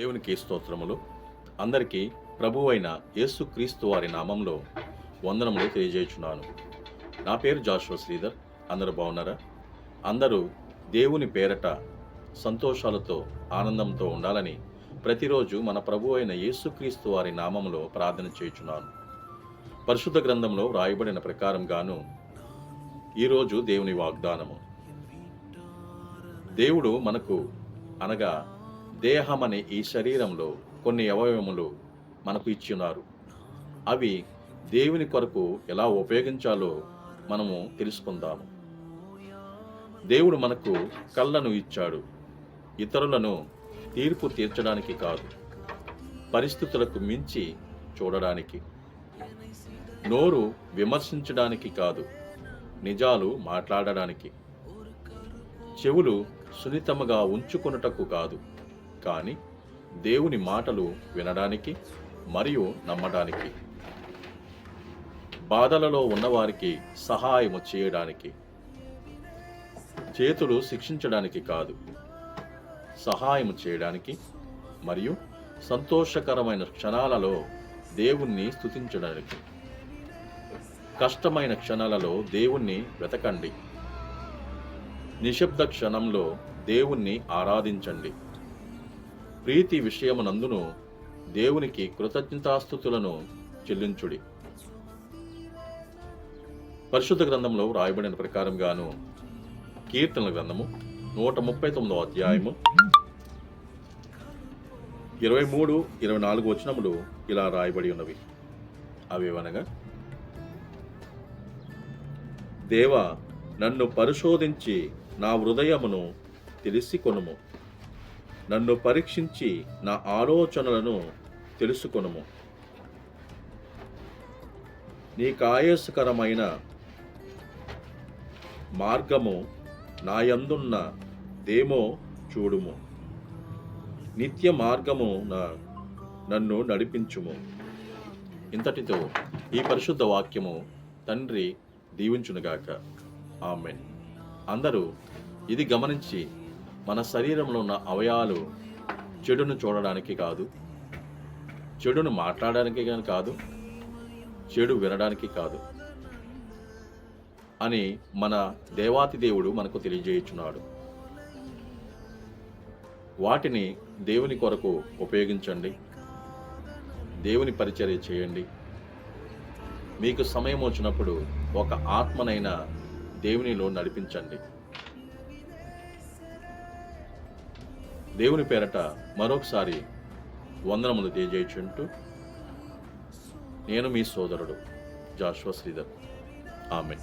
దేవునికి స్తోత్రములు. అందరికీ ప్రభు అయిన యేసుక్రీస్తు వారి నామంలో వందనములు తెలియజేయుచున్నాను. నా పేరు జాషువ శ్రీధర్. అందరూ బాగున్నారా? అందరూ దేవుని పేరట సంతోషాలతో ఆనందంతో ఉండాలని ప్రతిరోజు మన ప్రభు అయిన యేసుక్రీస్తు వారి నామంలో ప్రార్థన చేయుచున్నాను. పరిశుద్ధ గ్రంథంలో వ్రాయబడిన ప్రకారంగాను ఈరోజు దేవుని వాగ్దానము. దేవుడు మనకు అనగా దేహమనే ఈ శరీరంలో కొన్ని అవయవములు మనకు ఇచ్చినారు అవి దేవుని కొరకు ఎలా ఉపయోగించాలో మనము తెలుసుకుందాము. దేవుడు మనకు కళ్ళను ఇచ్చాడు. ఇతరులను తీర్పు తీర్చడానికి కాదు పరిస్థితులకు మించి చూడడానికి నోరు విమర్శించడానికి కాదు నిజాలు మాట్లాడడానికి. చెవులు సున్నితముగా ఉంచుకొనుటకు కాదు. కానీ దేవుని మాటలు వినడానికి మరియు నమ్మడానికి బాధలలో ఉన్నవారికి సహాయము చేయడానికి చేతులు శిక్షించడానికి కాదు సహాయం చేయడానికి మరియు సంతోషకరమైన క్షణాలలో దేవుణ్ణి స్తుతించడానికి. కష్టమైన క్షణాలలో దేవుణ్ణి వెతకండి. నిశ్శబ్ద క్షణంలో దేవుణ్ణి ఆరాధించండి. ప్రీతి విషయమునందును దేవునికి కృతజ్ఞతాస్థుతులను చెల్లించుడి. పరిశుద్ధ గ్రంథంలో రాయబడిన ప్రకారంగాను కీర్తనల గ్రంథము నూట ముప్పై తొమ్మిదో అధ్యాయము ఇరవై మూడు ఇరవై నాలుగు వచనములు ఇలా రాయబడి ఉన్నవి. అవేవనగా దేవ నన్ను పరిశోధించి నా హృదయమును తెలిసి కొనుము నన్ను పరీక్షించి నా ఆలోచనలను తెలుసుకొనుము. నీకాయస్కరమైన మార్గము నాయందున్న దేమో చూడుము. నిత్య మార్గము నా నన్ను నడిపించుము. ఇంతటితో ఈ పరిశుద్ధ వాక్యము తండ్రి దీవించునుగాక. ఆమెన్. అందరూ ఇది గమనించి మన శరీరంలో ఉన్న అవయాలు చెడును చూడడానికి కాదు చెడును మాట్లాడడానికి కానీ కాదు చెడు వినడానికి కాదు అని మన దేవాతి దేవుడు మనకు తెలియజేయుచున్నాడు. వాటిని దేవుని కొరకు ఉపయోగించండి దేవుని పరిచర్య చేయండి. మీకు సమయం వచ్చినప్పుడు ఒక ఆత్మనైనా దేవునిలో నడిపించండి. దేవుని పేరట మరొకసారి వందనములు తెలియజేయుచుంటూ నేను మీ సోదరుడు జాశ్వ శ్రీధర్. ఆమె